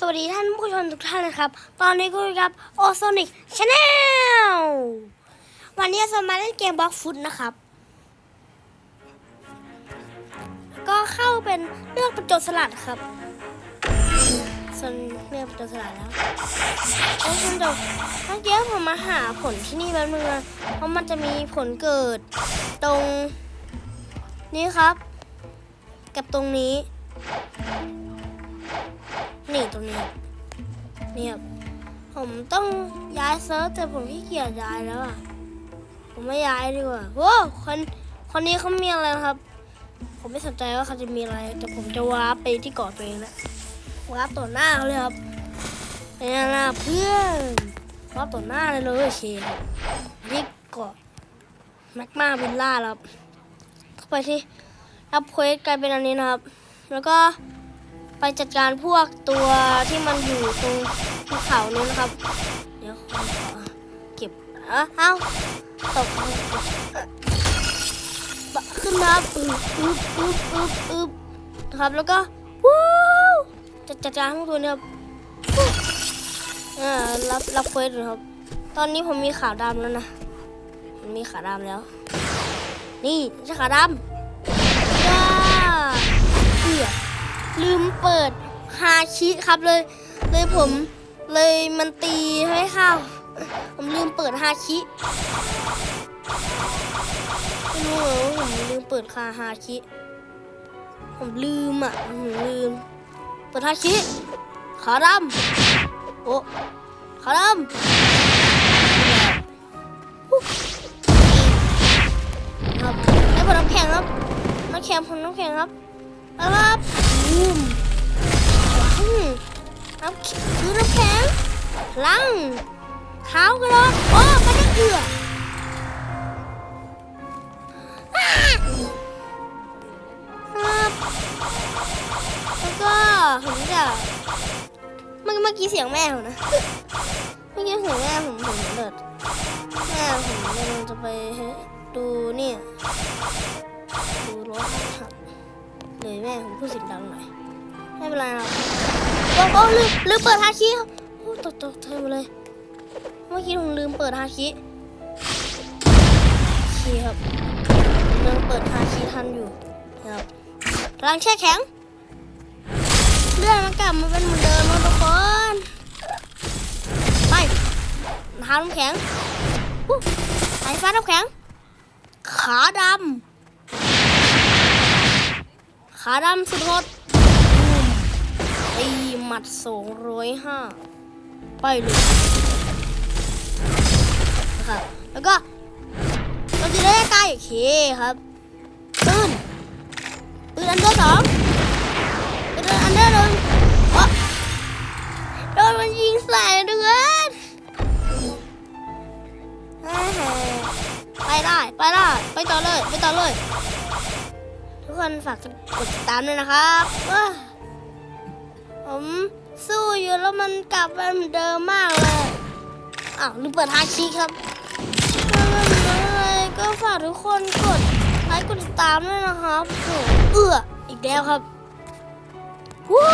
สวัสดีท่านผู้ชมทุกท่านนะครับ ตอนนี้ก็อยู่กับโอโซนิกชาแนลวันนี้จะมาเล่นเกมบล็อกฟุตนะครับ ก็เข้าเป็นเลือกป็นโจทย์สลัดครับส่วนเลือกป็นโจทย์สลัดแล้วโอ้คุณเดี๋ยวเมื่อกี้ผมมาหาผลที่นี่แป๊บนึงนะเพราะมันจะมีผลเกิดตรงนี้ครับ กับตรงนี้ รงนี้ครับนี่ครับผมต้องย้ายเซิร์ฟแต่ผมขี้เกียจย้ายแล้วอะ ผมไม่ย้ายดีกว่าโว้คนคนนี้เขามีอะไรนะครับ ผมไม่สนใจว่าเขาจะมีอะไร แต่ผมจะวาร์ปไปที่เกาะตัวเองแล้ววาร์ปต่อหน้าเขาเลยครับเป็นไงล่ะเพื่อนวาร์ปต่อหน้าเลยเลยโอเคครับนี่เกาะแมกมาวิลล่าครับ เข้าไปที่รับเควสกลายเป็นอันนี้นะครับ แล้วก็ ไปจัดการพวกตัวที่มันอยู่ตรงภูเขานี้นะครับ เดี๋ยวขอเก็บเอ้าเอ้าตกขึ้นมาอึบอึบอึบอึบอึบนะครับแล้วก็วู้จะจัดการทั้งตัวเนี่ยครับอ่ารับรับเควสเลยครับ ตอนนี้ผมมีขาวดำแล้วนะผมมีขาวดำแล้ว นี่ใช่ขาวดำ ลืมเปิดฮาชิครับเลย เลยผมเลยมันตีไม่เข้าผมลืมเปิดฮาชิไม่รู้เหรอผมลืมเปิดคาฮาชิ ผมลืมอะผมลืม เปิดฮาชิขาดำโอ้ขาดำครับได้ผลน้ำแข็งครับน้ำแข็งผลน้ำแข็งครับแล้วครับ บูมอืมน้ำแข็งคือน้ำแข็งพลังเท้ากระโดดโอ้มันจะเอือครับแล้วก็ผมจะเมื่อเมื่อกี้เสียงแม่ผมนะ เมื่อกี้เสียงแม่ผมผมเดิดแม่ผมกำลังจะไปดูเนี่ยดูรถครับ เลยแม่ผมพูดเสียงดังหน่อยไม่เป็นไรหรอกโอ้โอ้ลืมลืมเปิดฮาคิครับโอ้ตกตกเธอมเลย เมื่อกี้ผมลืมเปิดฮาคิคีครับยังเปิดฮาคิทันอยู่นะครับพลังแช่แข็งเลื่อนมันกลับมาเป็นเหมือนเดิมนะทุกคนไปท้าน้ำแข็งอู้สายฟ้าน้ำแข็ง ขาดำ ขาดำสุดโหดตีหมัดสองร้อยห้าไปเลยนะครับแล้วก็เราจะได้ใกล้โอเคครับปืนปืนอันเดอร์สองปืนอันเดอร์หนึ่งโอ๊ะโดนมันยิงใส่เดือนไปได้ ไปได้ ไปต่อเลย ไปต่อเลย คนฝากกดติดตามด้วยนะครับว้าผมสู้อยู่แล้วมันกลับเหมือนเดิมมากเลย อ้าวลืมเปิดฮาชิครับเลยก็ฝากทุกคนกดไลค์กดติดตามด้วยนะครับโอ้เอื้ออีกแล้วครับวู้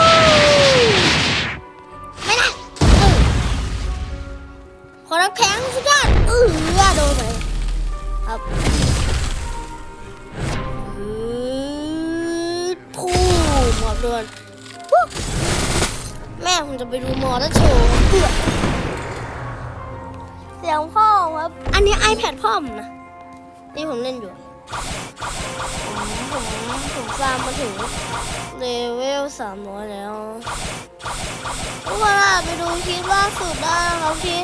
ไม่ได้เออขอรับแข็งสุดยอดเอื้อโดนไปครับ ดนแม่ผมจะไปดูมอเตอร์โชว์เพื่อเสียงพ่อครับ อันนี้ iPad พ่อผมนะที่ผมเล่นอยู่ผมผมผมฟาร์มมาถึงเลเวลสามร้อยแล้วทุกคนไปดูคลิปล่าสุดได้นะครับที่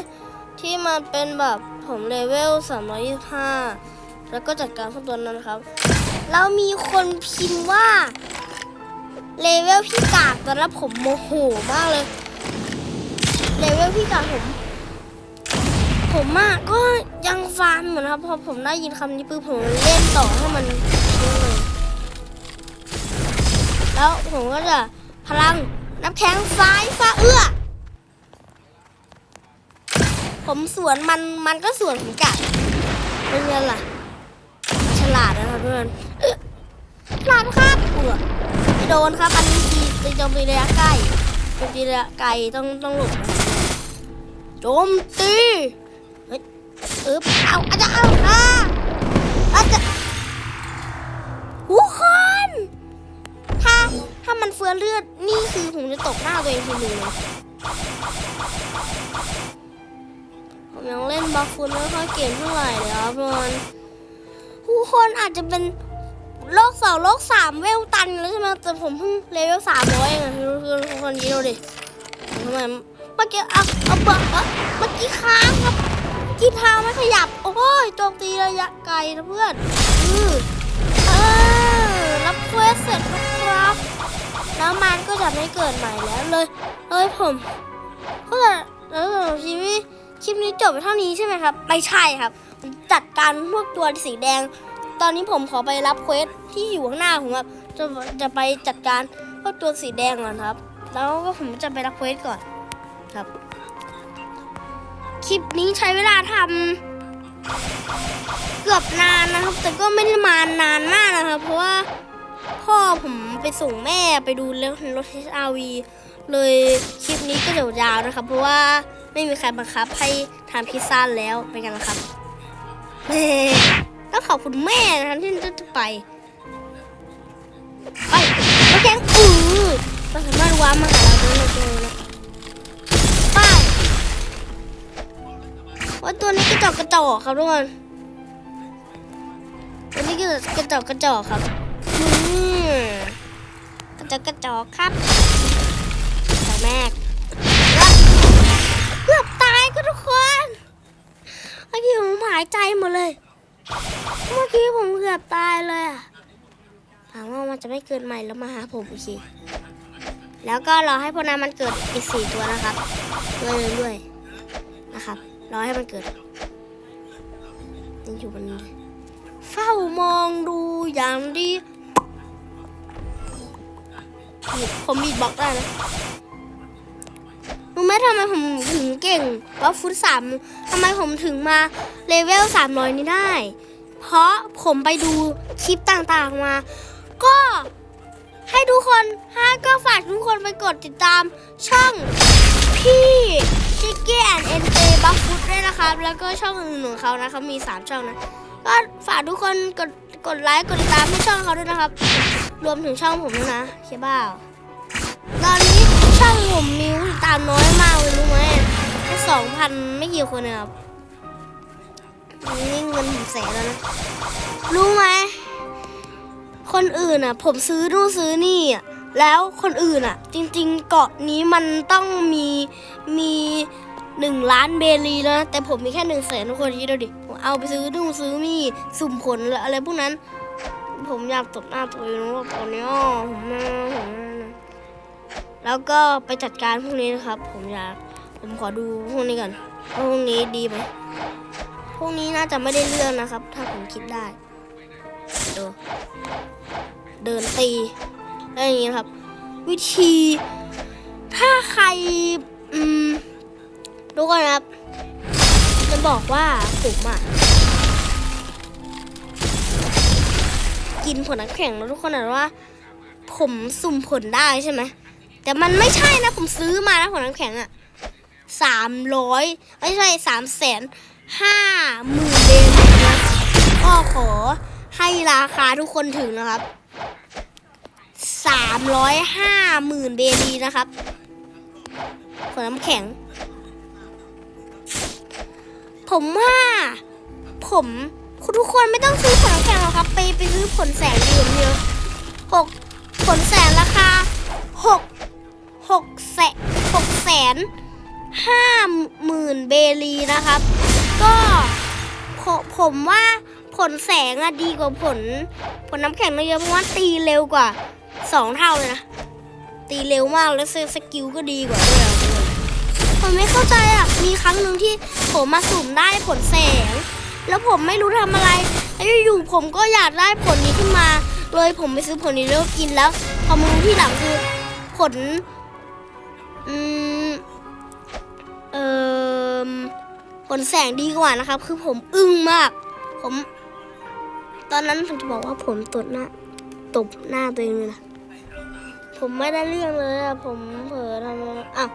ที่มันเป็นแบบผมเลเวลสามร้อยยี่ห้าแล้วก็จัดการพวกตัวนั้นครับแล้วมีคนพิมพ์ว่า เลเวลพี่กากตอนนั้นผมโมโหมากเลย เลเวลพี่กากผม ผมอะก็ยังฟาร์มเหมือนครับ พอผมได้ยินคำนี้ปุ๊บผมเล่นต่อให้มันเลยแล้วผมก็จะพลังน้ำแข็งฟ้ายฟ้าเอื้อ ผมสวนมันมันก็สวนผมกลับเป็นไงล่ะ ฉลาดนะครับเพื่อนฉลาดครับเอื้อ โดนครับ อันนี้ตีตีโจมตีระยะใกล้โจมตีระยะไกลต้องต้องหลบโจมตีเฮ้ยเออเอาอาจจะเอาอ่าอาจจะทุกคนถ้าถ้ามันเฟือเลือดนี่คือผมจะตกหน้าตัวเองทีหนึ่งผมยังเล่นบัฟฟูนไม่ค่อยเก่งเท่าไหร่เลยครับมันผู้คนอาจจะเป็น โลกสองโลกสามเวลตันแล้วใช่ไหมแต่ผมเพิ่งเลเวลสามร้อยเองอะคือคือคนนี้ดูดิทำไมเมื่อกี้เอาเอาเบิกเอ้ยเมื่อกี้ค้างครับกีทาไม่ขยับ โอ้ยโจมตีระยะไกลนะเพื่อนอือเออรับเควสเสร็จแล้วครับ แล้วมันก็จะไม่เกิดใหม่แล้วเลยเลยผมก็จะแล้วชีวิตคลิปนี้จบไปเท่านี้ใช่ไหมครับ ไม่ใช่ครับ จัดการพวกตัวสีแดง ตอนนี้ผมขอไปรับเควสที่อยู่ข้างหน้าผมครับจะจะไปจัดการพวกตัวสีแดงก่อนครับ แล้วก็ผมจะไปรับเควสก่อนครับ คลิปนี้ใช้เวลาทำเกือบนานนะครับ แต่ก็ไม่ได้มานานมากนะครับ เพราะว่าพ่อผมไปส่งแม่ไปดูรถรถ HRV เลยคลิปนี้ก็เดี๋ยวยาวนะครับ เพราะว่าไม่มีใครบังคับให้ทำพิซซ่าแล้วไปกันนะครับ แม่ต้องขอบคุณแม่นะครับที่จะไป ไปรถแข่งอือเราสามารถว้ามาหาเราได้เลยนะไปว่าตัวนี้กระจอกกระจอกครับทุกคนตัวนี้กระจอกกระจอกครับอืมกระจอกกระจอกครับจากแม่เกือบตายก็ทุกคนเมื่อกี้ผมหายใจหมดเลย เมื่อกี้ผมเกือบตายเลยอะถามว่ามันจะไม่เกิดใหม่แล้วมาหาผมโอเคแล้วก็รอให้พวกนั้นมันเกิดอีกสี่ตัวนะครับเรื่อยๆนะครับ รอให้มันเกิดยังอยู่บนนี้เฝ้ามองดูอย่างดีผมบีดบล็อกได้นะรู้ไหมทำไมผมถึงเก่งว่าฟุตสามทำไมผมถึงมาเลเวลสามร้อยนี้ได้ เพราะผมไปดูคลิปต่างๆมา ก็ให้ทุกคนให้ก็ฝากทุกคนไปกดติดตามช่องพี่ชิคเก้แอนเอ็นเจบัฟฟุตด้วยนะครับ แล้วก็ช่องอื่นๆของเขานะครับมี 3 ช่องนะ ก็ฝากทุกคนกดกดไลค์กดติดตามให้ช่องเขาด้วยนะครับ รวมถึงช่องผมด้วยนะใช่เปล่าตอนนี้ช่องผมมีติดตามน้อยมากเลยรู้ไหมแค่สองพันไม่กี่คนเองครับ นี่เงินผมแสนแล้วนะ รู้ไหม คนอื่นอะ ผมซื้อนู่นซื้อนี่อะ แล้วคนอื่นอะ จริง ๆ เกาะนี้มันต้องมีมีหนึ่งล้านเบลีนะ แต่ผมมีแค่หนึ่งแสนทุกคนคิดดูดิผมเอาไปซื้อนู่นซื้อนี่สุ่มผลหรืออะไรพวกนั้น ผมอยากตบหน้าตัวเองว่าตอนนี้อ้อผมม่ผมม่ะแล้วก็ไปจัดการพวกนี้นะครับ ผมอยากผมขอดูพวกนี้ก่อนพวกนี้ดีไหม พวกนี้น่าจะไม่ได้เรื่องนะครับ ถ้าผมคิดได้ดูเดินตีอะไรอย่างเงี้ยครับ วิธี ถ้าใคร อืมดูก่อนนะครับ จะบอกว่าผมอะ กินผลน้ำแข็งแล้วทุกคนอะว่า ผมสุ่มผลได้ใช่ไหม แต่มันไม่ใช่นะ ผมซื้อมานะผลน้ำแข็งอะสามร้อยไม่ใช่สามแสน ห้าหมื่นเดนนะก็ขอให้ราคาทุกคนถึงนะครับสามร้อยห้าหมื่นเบลีนะครับผลน้ำแข็ง ผมว่าผมคุณทุกคนไม่ต้องซื้อผลน้ำแข็งหรอกครับ ไปไปซื้อผลแสงดีกว่าเยอะหกผลแสงราคาหกหกแสนหกแสนห้าหมื่นเบลีนะครับ ก็ผมผมว่าผลแสงอะดีกว่าผล ผลน้ำแข็งเยอะเพราะว่าตีเร็วกว่าสองเท่าเลยนะ ตีเร็วมากแล้วสกิลก็ดีกว่าด้วยผมไม่เข้าใจอะมีครั้งหนึ่งที่ผมมาสุ่มได้ผลแสง แล้วผมไม่รู้ทำอะไรแล้วอยู่ผมก็อยากได้ผลนี้ขึ้นมา เลยผมไปซื้อผลนี้แล้วกินแล้วพอมารู้ที่หลังคือผลอืมเอ่อ ผลแสงดีกว่านะครับ คือผมอึ้งมาก ผม ตอนนั้นผมจะบอกว่าผมตดหน้าตบหน้าตัวเองเลยนะผมไม่ได้เรื่องเลยอะผมเผลอทำอะ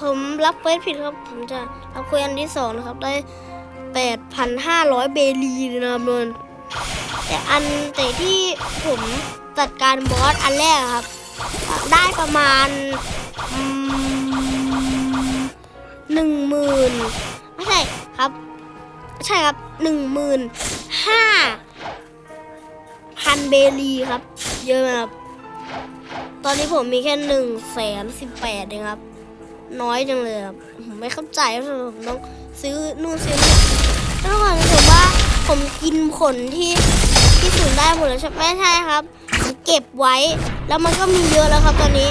ผมรับเฟซผิดครับ ผมจะรับคุยอันที่สองนะครับ ได้แปดพันห้าร้อยเบลีนะครับนนแต่อันแต่ที่ผมจัดการบอสอันแรกครับ ได้ประมาณหนึ่งหมื่น ใช่ครับ ใช่ครับหนึ่งหมื่นห้าพันเบลีครับ เยอะไหมครับ ตอนนี้ผมมีแค่หนึ่งแสนสิบแปดเองครับ น้อยจังเลยครับผมไม่เข้าใจว่าทำไมผมต้องซื้อนู่นซื้อนี่แล้วก่อนผมว่าผมกินผลที่ที่สูนได้หมดแล้วใช่ไหมไม่ใช่ครับผมเก็บไว้แล้วมันก็มีเยอะแล้วครับตอนนี้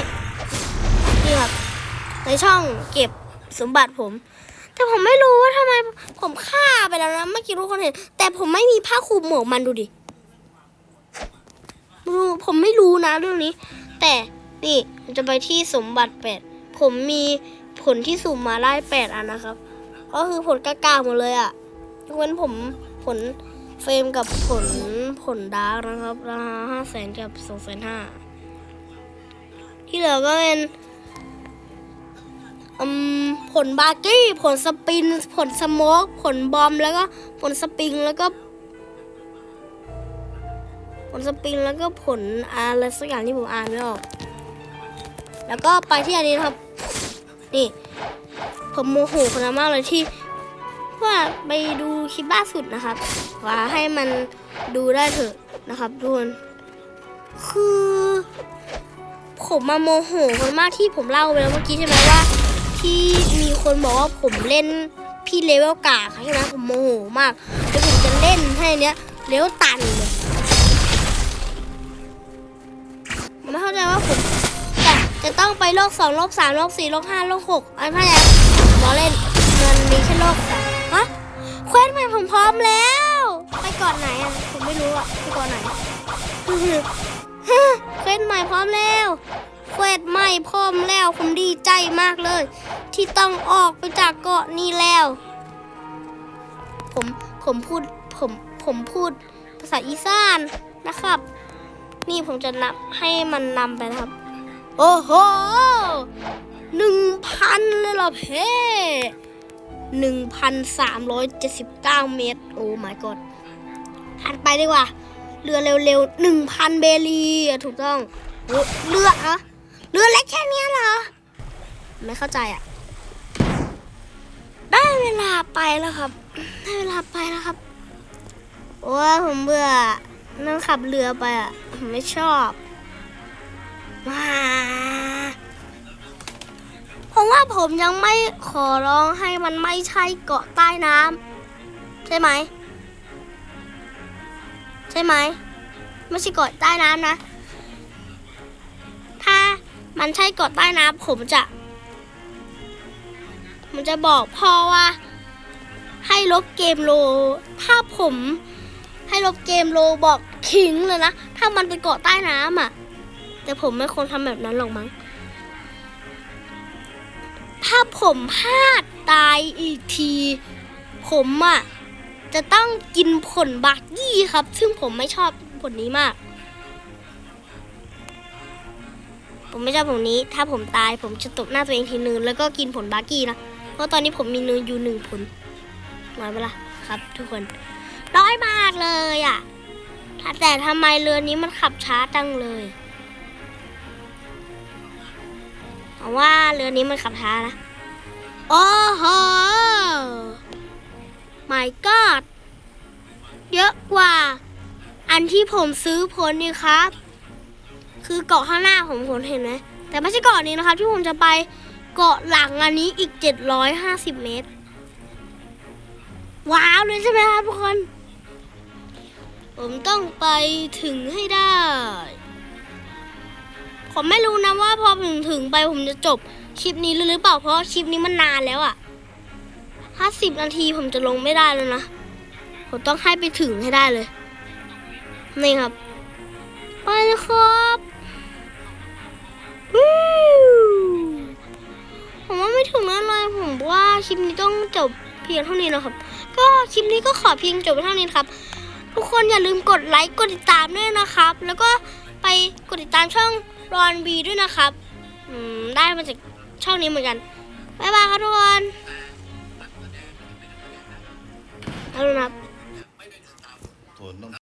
นี่ครับในช่องเก็บสมบัติผม แต่ผมไม่รู้ว่าทำไมผมฆ่าไปแล้วนะเมื่อกี้ทุกคนเห็น แต่ผมไม่มีผ้าคลุมหมวกมันดูดิดูผมไม่รู้นะเรื่องนี้ แต่นี่จะไปที่สมบัติแปดผมมีผลที่สุ่มมาได้แปดอันนะครับ ก็คือผลกากาหมดเลยอะ่ะยกเว้นผมผลเฟรมกับผลผลดาร์กนะครับราคาห้าแสนกับสองแสนห้าที่เหลือก็เป็น อืมผลบาร์กี้ผลสปิน ผลสโมกผลบอมแล้วก็ผลสปริงแล้วก็ ผลสปริงแล้วก็ผลอะไรสักอย่างที่ผมอ่านไม่ออก แล้วก็ไปที่อันนี้นะครับ นี่ผมโมโหคนนั้นมากเลยที่ว่าไปดูคลิปล่าสุดนะครับว่าให้มันดูได้เถอะนะครับทุกคนคือ ผมมาโมโหคนมากที่ผมเล่าไปแล้วเมื่อกี้ใช่ไหมว่า ที่มีคนบอกว่าผมเล่นพี่เลเวลกากใช่ไหมผมโมโหมากแล้วผมจะเล่นให้เนี้ยเลเวลตันเลยผมไม่เข้าใจว่าผมจะจะต้องไปโลกสองโลกสามโลกสี่โลกห้าโลกหกอันพะเนี่ยล้อเล่นมันมีแค่โลกสามฮะเควสใหม่ผมพร้อมแล้ว ไปก่อนไหนอะผมไม่รู้อะไปก่อนไหนเควสใหม่พร้อมแล้ว เควสใหม่พร้อมแล้วผมดีใจมากเลย ที่ต้องออกไปจากเกาะนี้แล้ว ผมผมพูดผมผมพูดภาษาอีสานนะครับ นี่ผมจะนับให้มันนำไปนะครับ โอ้โหหนึ่งพันเลยเหรอเพ่หนึ่งพันสามร้อยเจ็ดสิบเก้าเมตร โอ้ my god ถัดไปดีกว่า เรือเร็วๆหนึ่งพันเบลี ถูกต้องเฮ้ยเรืออะ เรือเล็กแค่เนี้ยเหรอ ไม่เข้าใจอะได้เวลาไปแล้วครับ ได้เวลาไปแล้วครับโอ้ยผมเบื่อนั่งขับเรือไปอะผมไม่ชอบว้าผมว่าผมยังไม่ขอร้องให้มันไม่ใช่เกาะใต้น้ำใช่ไหม ใช่ไหม ไม่ใช่เกาะใต้น้ำนะ มันใช่เกาะใต้น้ำผมจะ มันจะบอกพ่อว่า ให้ลบเกมโล ถ้าผม ให้ลบเกมโลบอกทิ้งเลยนะ ถ้ามันเป็นเกาะใต้น้ำอะ แต่ผมไม่ควรทำแบบนั้นหรอกมั้ง ถ้าผมพลาดตายอีกที ผมอะจะต้องกินผลบักกี้ครับ ซึ่งผมไม่ชอบผลนี้มาก ผมไม่ชอบผลนี้ ถ้าผมตายผมจะตบหน้าตัวเองทีนึงแล้วก็กินผลบักกี้นะ เพราะตอนนี้ผมมีเนื้ออยู่หนึ่งผลน้อยไหมล่ะครับ ทุกคน น้อยมากเลยอะ แต่ทำไมเรือนี้มันขับช้าจังเลยเอาะว่าเรือนี้มันขับช้านะ โอ้โห my god เยอะกว่า อันที่ผมซื้อผลนี่ครับ คือเกาะข้างหน้าผมผลเห็นไหมแต่ไม่ใช่เกาะนี้นะครับ ที่ผมจะไปเกาะหลังอันนี้อีก 750 เมตร ว้าวเลยใช่ไหมครับทุกคน ผมต้องไปถึงให้ได้ ผมไม่รู้นะว่าพอผมถึงไปผมจะจบคลิปนี้หรือเปล่าเพราะคลิปนี้มันนานแล้วอะห้าสิบนาทีผมจะลงไม่ได้แล้วนะ ผมต้องให้ไปถึงให้ได้เลย นี่ครับ ไปเลยครับ คลิปนี้ต้องจบเพียงเท่านี้นะครับ ก็คลิปนี้ก็ขอเพียงจบเท่านี้ครับทุกคนอย่าลืมกดไลค์กดติดตามด้วยนะครับ แล้วก็ไปกดติดตามช่องรอนบีด้วยนะครับได้มาจากช่องนี้เหมือนกันบ๊ายบายครับทุกคนแล้วนะ